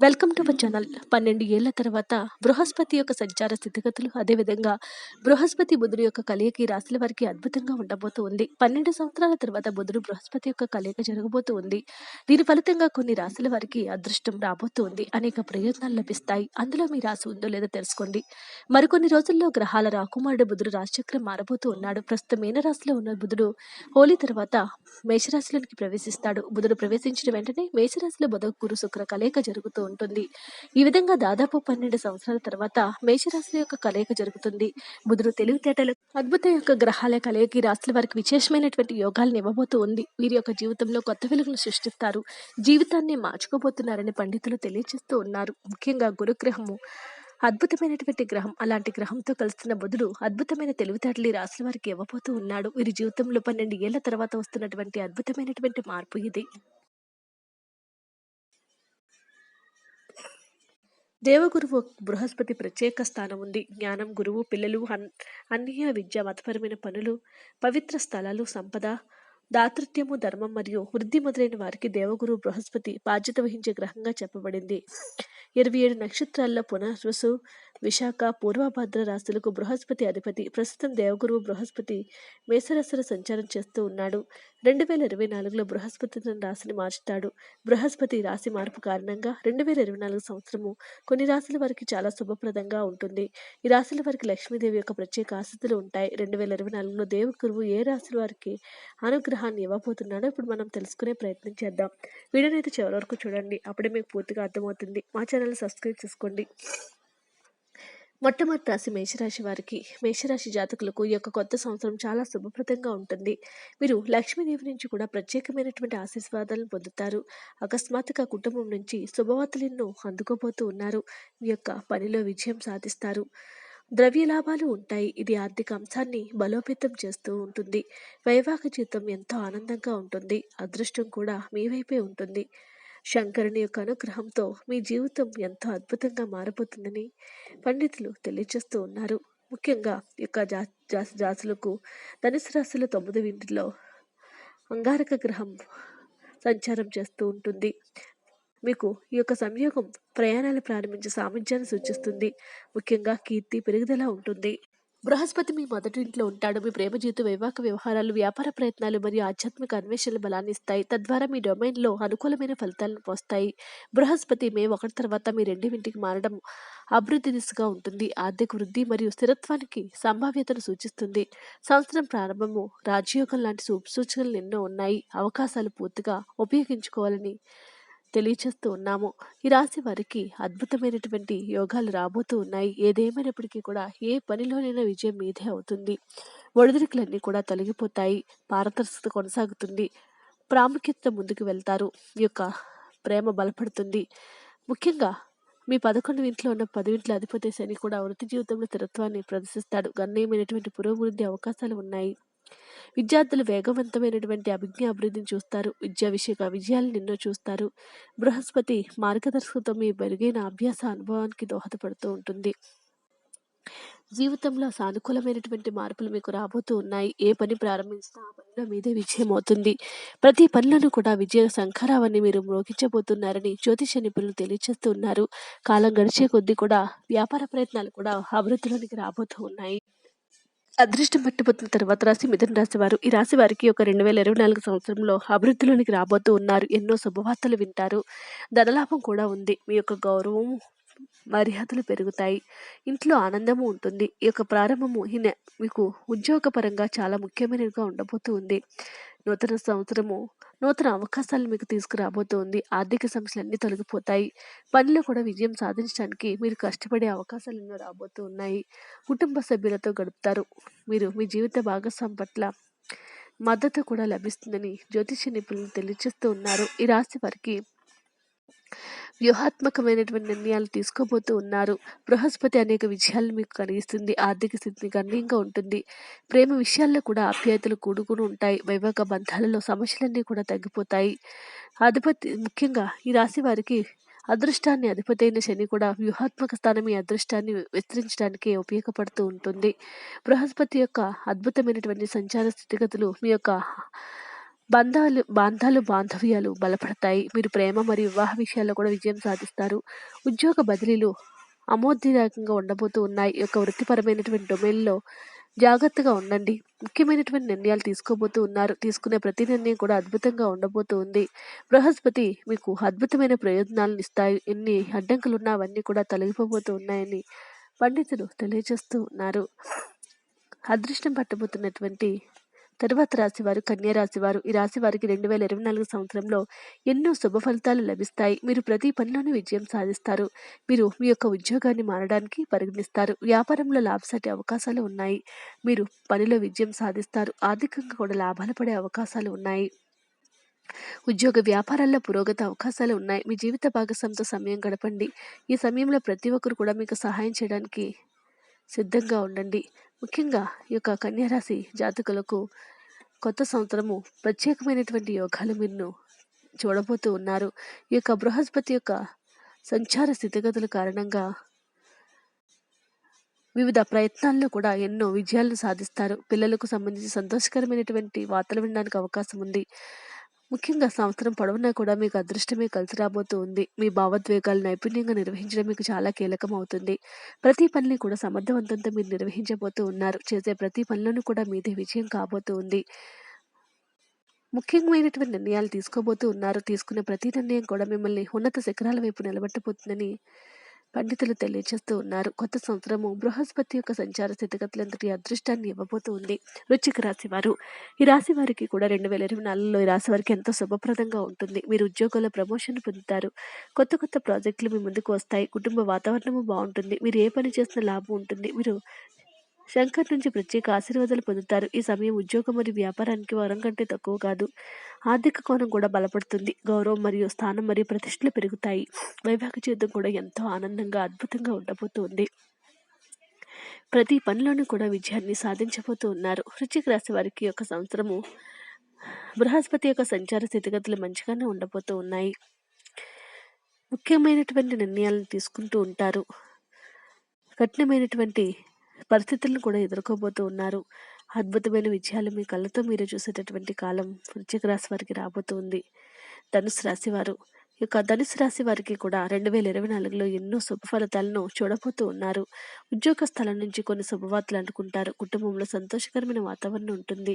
Welcome to our channel పన్నెండు ఏళ్ళ తర్వాత బృహస్పతి యొక్క సంచార స్థితిగతులు అదేవిధంగా బృహస్పతి బుధుడు యొక్క కలయిక ఈ రాశుల వారికి అద్భుతంగా ఉండబోతూ ఉంది. పన్నెండు సంవత్సరాల తర్వాత బుధుడు బృహస్పతి యొక్క కలయిక జరగబోతూ ఉంది. దీని ఫలితంగా కొన్ని రాశుల వారికి అదృష్టం రాబోతూ ఉంది. అనేక ప్రయోజనాలు లభిస్తాయి. అందులో మీ రాశి ఉందో లేదో తెలుసుకోండి. మరికొన్ని రోజుల్లో గ్రహాల రాకుమారుడు బుధుడు రాశిచక్రం మారబోతూ ఉన్నాడు. ప్రస్తుతం మీనరాశిలో ఉన్న బుధుడు హోలీ తర్వాత మేషరాశిలోనికి ప్రవేశిస్తాడు. బుధుడు ప్రవేశించిన వెంటనే మేషరాశిలో బుధ గురు శుక్ర కలయిక జరుగుతూ ఉంటుంది. ఈ విధంగా దాదాపు పన్నెండు సంవత్సరాల తర్వాత మేషరాశుల యొక్క కలయిక జరుగుతుంది. బుధుడు తెలివితేటలు అద్భుత యొక్క గ్రహాల కలయిక రాశుల వారికి విశేషమైనటువంటి యోగాలను ఇవ్వబోతూ ఉంది. వీరి యొక్క జీవితంలో కొత్త వెలుగును సృష్టిస్తారు. జీవితాన్ని మార్చుకోబోతున్నారని పండితులు తెలియజేస్తూ ఉన్నారు. ముఖ్యంగా గురుగ్రహము అద్భుతమైనటువంటి గ్రహం అలాంటి గ్రహంతో కలుస్తున్న బుధుడు అద్భుతమైన తెలివితేటలు రాసిన వారికి ఇవ్వబోతూ ఉన్నాడు. వీరి జీవితంలో పన్నెండు ఏళ్ళ తర్వాత వస్తున్నటువంటి అద్భుతమైనటువంటి మార్పు ఇది. దేవగురువు బృహస్పతి ప్రత్యేక స్థానం ఉంది. జ్ఞానం గురువు పిల్లలు అన్ అన్య విద్య మతపరమైన పనులు పవిత్ర స్థలాలు సంపద దాతృత్యము ధర్మం మరియు వృద్ధి మొదలైన వారికి దేవగురు బృహస్పతి బాధ్యత వహించే గ్రహంగా చెప్పబడింది. ఇరవై ఏడు నక్షత్రాల్లో పునర్వసు విశాఖ పూర్వభద్ర రాశులకు బృహస్పతి అధిపతి ప్రస్తుతం దేవగురువు బృహస్పతి మేషరాశిలో సంచారం చేస్తూ ఉన్నాడు. రెండు వేల ఇరవై నాలుగులో బృహస్పతి తన రాశిని మార్చుతాడు. బృహస్పతి రాశి మార్పు కారణంగా రెండు వేల ఇరవై నాలుగు సంవత్సరము కొన్ని రాశుల వారికి చాలా శుభప్రదంగా ఉంటుంది. ఈ రాశుల వారికి లక్ష్మీదేవి యొక్క ప్రత్యేక ఆసక్తులు ఉంటాయి. రెండు వేల ఇరవై నాలుగులో దేవగురువు ఏ రాశుల వారికి అనుగ్రహం అనుగ్రహాన్ని ఇవ్వబోతున్నాడో ఇప్పుడు మనం తెలుసుకునే ప్రయత్నం చేద్దాం. వీడియోని అయితే చివరి వరకు చూడండి. అప్పుడే మీకు పూర్తిగా అర్థమవుతుంది. మా ఛానల్ సబ్స్క్రైబ్ చేసుకోండి. మొట్టమొదటి రాశి మేషరాశి వారికి మేషరాశి జాతకులకు ఈ యొక్క కొత్త సంవత్సరం చాలా శుభప్రదంగా ఉంటుంది. మీరు లక్ష్మీదేవి నుంచి కూడా ప్రత్యేకమైనటువంటి ఆశీర్వాదాలను పొందుతారు. అకస్మాత్తుగా కుటుంబం నుంచి శుభవార్తలను అందుకోబోతూ ఉన్నారు. మీ యొక్క పనిలో విజయం సాధిస్తారు. ద్రవ్య లాభాలు ఉంటాయి. ఇది ఆర్థిక అంశాన్ని బలోపేతం చేస్తూ ఉంటుంది. వైవాహిక జీవితం ఎంతో ఆనందంగా ఉంటుంది. అదృష్టం కూడా మీ వైపే ఉంటుంది. శంకరుని యొక్క అనుగ్రహంతో మీ జీవితం ఎంతో అద్భుతంగా మారబోతుందని పండితులు తెలియజేస్తూ ఉన్నారు. ముఖ్యంగా యొక్క జా జాతులకు జాసులకు ధనుసు రాశుల తొమ్మిది ఇంటిలో అంగారక గ్రహం సంచారం చేస్తూ ఉంటుంది. మీకు ఈ యొక్క సంయోగం ప్రయాణాలు ప్రారంభించే సామర్థ్యాన్ని సూచిస్తుంది. ముఖ్యంగా కీర్తి పెరుగుదల ఉంటుంది. బృహస్పతి మీ మొదటి ఇంట్లో ఉంటాడు. మీ ప్రేమ జీవిత వివాహ వ్యవహారాలు వ్యాపార ప్రయత్నాలు మరియు ఆధ్యాత్మిక అన్వేషణలు బలాన్ని ఇస్తాయి. తద్వారా మీ డొమైన్లో అనుకూలమైన ఫలితాలను పోస్తాయి. బృహస్పతి మే ఒకటి తర్వాత మీ రెండు ఇంటికి మారడం అభివృద్ధి దిశగా ఉంటుంది. ఆర్థిక వృద్ధి మరియు స్థిరత్వానికి సంభావ్యతను సూచిస్తుంది. సంవత్సరం ప్రారంభము రాజయోగం లాంటి సూచనలు ఎన్నో ఉన్నాయి. అవకాశాలు పూర్తిగా ఉపయోగించుకోవాలని తెలియచేస్తూ ఉన్నాము. ఈ రాశి వారికి అద్భుతమైనటువంటి యోగాలు రాబోతూ ఉన్నాయి. ఏదేమైనప్పటికీ కూడా ఏ పనిలోనైనా విజయం మీదే అవుతుంది. ఒడిదుడుకులన్నీ కూడా తొలగిపోతాయి. పారదర్శకత కొనసాగుతుంది. ప్రాముఖ్యత ముందుకు వెళ్తారు. ఈ యొక్క ప్రేమ బలపడుతుంది. ముఖ్యంగా మీ పదకొండు ఇంట్లో ఉన్న పదివింట్ల అధిపతి శని కూడా వృత్తి జీవితంలో స్థిరత్వాన్ని ప్రదర్శిస్తాడు. గణనీయమైనటువంటి పురోభివృద్ధి అవకాశాలు ఉన్నాయి. విద్యార్థులు వేగవంతమైనటువంటి అభిజ్ఞ అభివృద్ధిని చూస్తారు. విద్యా విషయక విజయాలను ఎన్నో చూస్తారు. బృహస్పతి మార్గదర్శకత్వం మీ మెరుగైన అభ్యాస అనుభవానికి దోహదపడుతూ ఉంటుంది. జీవితంలో సానుకూలమైనటువంటి మార్పులు మీకు రాబోతూ ఉన్నాయి. ఏ పని ప్రారంభించినా ఆ పనిలో మీదే విజయం అవుతుంది. ప్రతి పనులను కూడా విజయ సంఖరావని మీరు మ్రోగించబోతున్నారని జ్యోతిష నిపుణులు తెలియజేస్తూ ఉన్నారు. కాలం గడిచే కొద్దీ కూడా వ్యాపార ప్రయత్నాలు కూడా అభివృద్ధిలోనికి రాబోతూ ఉన్నాయి. అదృష్టం పట్టిపోతున్న తర్వాత రాశి మిథున రాశి వారు ఈ రాశి వారికి ఒక రెండు వేల ఇరవై నాలుగు సంవత్సరంలో అభివృద్ధిలోనికి రాబోతూ ఉన్నారు. ఎన్నో శుభవార్తలు వింటారు. ధనలాభం కూడా ఉంది. మీ యొక్క గౌరవం మర్యాదలు పెరుగుతాయి. ఇంట్లో ఆనందము ఉంటుంది. ఈ యొక్క ప్రారంభము ఈ మీకు ఉద్యోగపరంగా చాలా ముఖ్యమైనదిగా ఉండబోతూ ఉంది. నూతన సంవత్సరము నూతన అవకాశాలు మీకు తీసుకురాబోతోంది. ఆర్థిక సమస్యలు అన్నీ తొలగిపోతాయి. పనిలో కూడా విజయం సాధించడానికి మీరు కష్టపడే అవకాశాలు ఎన్నో రాబోతూ ఉన్నాయి కుటుంబ సభ్యులతో గడుపుతారు. మీరు మీ జీవిత భాగస్వామి పట్ల మద్దతు కూడా లభిస్తుందని జ్యోతిష నిపుణులు తెలియజేస్తూ ఉన్నారు. ఈ రాశి వారికి వ్యూహాత్మకమైనటువంటి నిర్ణయాలు తీసుకోబోతూ ఉన్నారు. బృహస్పతి అనేక విజయాలను మీకు కలిగిస్తుంది. ఆర్థిక స్థితిని గణనీయంగా ఉంటుంది. ప్రేమ విషయాల్లో కూడా ఆప్యాయతలు కూడుకుని ఉంటాయి. వైవాహిక బంధాలలో సమస్యలన్నీ కూడా తగ్గిపోతాయి. అధిపతి ముఖ్యంగా ఈ రాశి వారికి అదృష్టాన్ని అధిపతి అయిన శని కూడా వ్యూహాత్మక స్థానం ఈ అదృష్టాన్ని విస్తరించడానికి ఉపయోగపడుతూ ఉంటుంది. బృహస్పతి యొక్క అద్భుతమైనటువంటి సంచార స్థితిగతులు మీ యొక్క బంధాలు బాంధాలు బాంధవ్యాలు బలపడతాయి. మీరు ప్రేమ మరియు వివాహ విషయాల్లో కూడా విజయం సాధిస్తారు. ఉద్యోగ బదిలీలు అమోద్యదాయకంగా ఉండబోతూ ఉన్నాయి. యొక్క వృత్తిపరమైనటువంటి డొమైన్లో జాగ్రత్తగా ఉండండి. ముఖ్యమైనటువంటి నిర్ణయాలు తీసుకోబోతూ ఉన్నారు. తీసుకునే ప్రతి నిర్ణయం కూడా అద్భుతంగా ఉండబోతూ ఉంది. బృహస్పతి మీకు అద్భుతమైన ప్రయోజనాలను ఇస్తాయి. ఎన్ని అడ్డంకులు ఉన్నా అవన్నీ కూడా తొలగిపోబోతూ ఉన్నాయని పండితులు తెలియజేస్తూ ఉన్నారు. అదృష్టం పట్టబోతున్నటువంటి తరువాత రాశి వారు కన్యా రాశి వారు ఈ రాశి వారికి రెండు వేల ఇరవై నాలుగు సంవత్సరంలో ఎన్నో శుభ ఫలితాలు లభిస్తాయి. మీరు ప్రతి పనిలోనూ విజయం సాధిస్తారు. మీరు మీ యొక్క ఉద్యోగాన్ని మారడానికి పరిగణిస్తారు. వ్యాపారంలో లాభసాటి అవకాశాలు ఉన్నాయి. మీరు పనిలో విజయం సాధిస్తారు. ఆర్థికంగా కూడా లాభాలు పడే అవకాశాలు ఉన్నాయి. ఉద్యోగ వ్యాపారాల్లో పురోగతి అవకాశాలు ఉన్నాయి. మీ జీవిత భాగస్వామితో సమయం గడపండి. ఈ సమయంలో ప్రతి ఒక్కరు కూడా మీకు సహాయం చేయడానికి సిద్ధంగా ఉండండి. ముఖ్యంగా ఈ యొక్క కన్యారాశి జాతకులకు కొత్త సంవత్సరము ప్రత్యేకమైనటువంటి యోగాలు మీరు చూడబోతూ ఉన్నారు. ఈ యొక్క బృహస్పతి యొక్క సంచార స్థితిగతుల కారణంగా వివిధ ప్రయత్నాల్లో కూడా ఎన్నో విజయాలను సాధిస్తారు. పిల్లలకు సంబంధించి సంతోషకరమైనటువంటి వార్తలు వినడానికి అవకాశం ఉంది. ముఖ్యంగా సంవత్సరం పొడవునా కూడా మీకు అదృష్టమే కలిసి రాబోతూ ఉంది మీ భావోద్వేగాలు నైపుణ్యంగా నిర్వహించడం మీకు చాలా కీలకం అవుతుంది ప్రతి పనిని కూడా సమర్థవంతంతో మీరు నిర్వహించబోతూ ఉన్నారు. చేసే ప్రతి పనిలోనూ కూడా మీదే విజయం కాబోతూ ఉంది ముఖ్యమైనటువంటి నిర్ణయాలు తీసుకోబోతూ ఉన్నారు. తీసుకునే ప్రతి నిర్ణయం కూడా మిమ్మల్ని ఉన్నత శిఖరాల వైపు నిలబెట్టబోతుందని పండితులు తెలియజేస్తూ ఉన్నారు. కొత్త సంవత్సరము బృహస్పతి యొక్క సంచార స్థితిగతులంతటి అదృష్టాన్ని ఇవ్వబోతూ ఉంది. వృచ్చిక రాశి వారు. ఈ రాశి వారికి కూడా రెండు వేల ఇరవై నాలుగులో ఈ రాశి వారికి ఎంతో శుభప్రదంగా ఉంటుంది. మీరు ఉద్యోగంలో ప్రమోషన్ పొందుతారు. కొత్త కొత్త ప్రాజెక్టులు మీ ముందుకు వస్తాయి. కుటుంబ వాతావరణము బాగుంటుంది. మీరు ఏ పని చేసిన లాభం ఉంటుంది. మీరు శంకర్ నుంచి ప్రత్యేక ఆశీర్వాదాలు పొందుతారు. ఈ సమయం ఉద్యోగం మరియు వ్యాపారానికి వరం కంటే తక్కువ కాదు. ఆర్థిక కోణం కూడా బలపడుతుంది. గౌరవం మరియు స్థానం మరియు ప్రతిష్టలు పెరుగుతాయి. వైవాహిక జీవితం కూడా ఎంతో ఆనందంగా అద్భుతంగా ఉండబోతుంది. ప్రతి పనిలోనూ కూడా విజయాన్ని సాధించబోతూ ఉన్నారు వృశ్చిక రాశి వారికి యొక్క సంవత్సరము బృహస్పతి యొక్క సంచార స్థితిగతులు మంచిగానే ఉండబోతూ ఉన్నాయి ముఖ్యమైనటువంటి నిర్ణయాలను తీసుకుంటూ ఉంటారు. కఠినమైనటువంటి పరిస్థితులను కూడా ఎదుర్కోబోతూ ఉన్నారు. అద్భుతమైన విజయాలు మీ కళ్ళతో మీరు చూసేటటువంటి కాలం వృశ్చిక రాశి వారికి రాబోతుంది ధనుసు రాశి వారు ఈ యొక్క ధనుసు రాశి వారికి కూడా రెండు వేల ఇరవై నాలుగులో ఎన్నో శుభ ఫలితాలను చూడబోతూ ఉన్నారు. ఉద్యోగ స్థలం నుంచి కొన్ని శుభవార్తలు అనుకుంటారు. కుటుంబంలో సంతోషకరమైన వాతావరణం ఉంటుంది.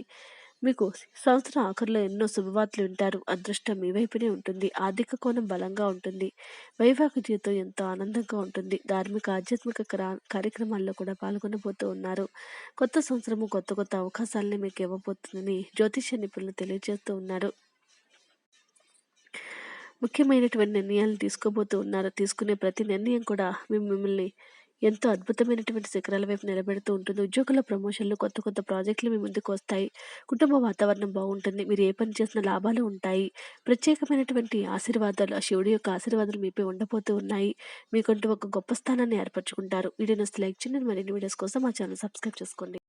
మీకు సంవత్సరం ఆఖరిలో ఎన్నో శుభవార్తలు వింటారు. అదృష్టం మీ వైపునే ఉంటుంది. ఆర్థిక కోణం బలంగా ఉంటుంది. వైవాహిక జీవితం ఎంతో ఆనందంగా ఉంటుంది. ధార్మిక ఆధ్యాత్మిక కార్యక్రమాల్లో కూడా పాల్గొనబోతూ ఉన్నారు. కొత్త సంవత్సరము కొత్త కొత్త అవకాశాలని మీకు ఇవ్వబోతుందని జ్యోతిష నిపుణులు తెలియజేస్తూ ఉన్నారు. ముఖ్యమైనటువంటి నిర్ణయాలు తీసుకోబోతూ ఉన్నారు. తీసుకునే ప్రతి నిర్ణయం కూడా మేము మిమ్మల్ని ఎంతో అద్భుతమైనటువంటి శిఖరాల వైపు నిలబెడుతూ ఉంటుంది. ఉద్యోగుల ప్రమోషన్లు కొత్త కొత్త ప్రాజెక్టులు మీ ముందుకు వస్తాయి. కుటుంబ వాతావరణం బాగుంటుంది. మీరు ఏ పని చేసిన లాభాలు ఉంటాయి. ప్రత్యేకమైనటువంటి ఆశీర్వాదాలు ఆ శివుడి యొక్క ఆశీర్వాదాలు మీపై ఉండబోతూ ఉన్నాయి. మీకంటూ ఒక గొప్ప స్థానాన్ని ఏర్పరచుకుంటారు. వీడియో లైక్ చేయండి. మరిన్ని వీడియోస్ కోసం మా ఛానల్ సబ్స్క్రైబ్ చేసుకోండి.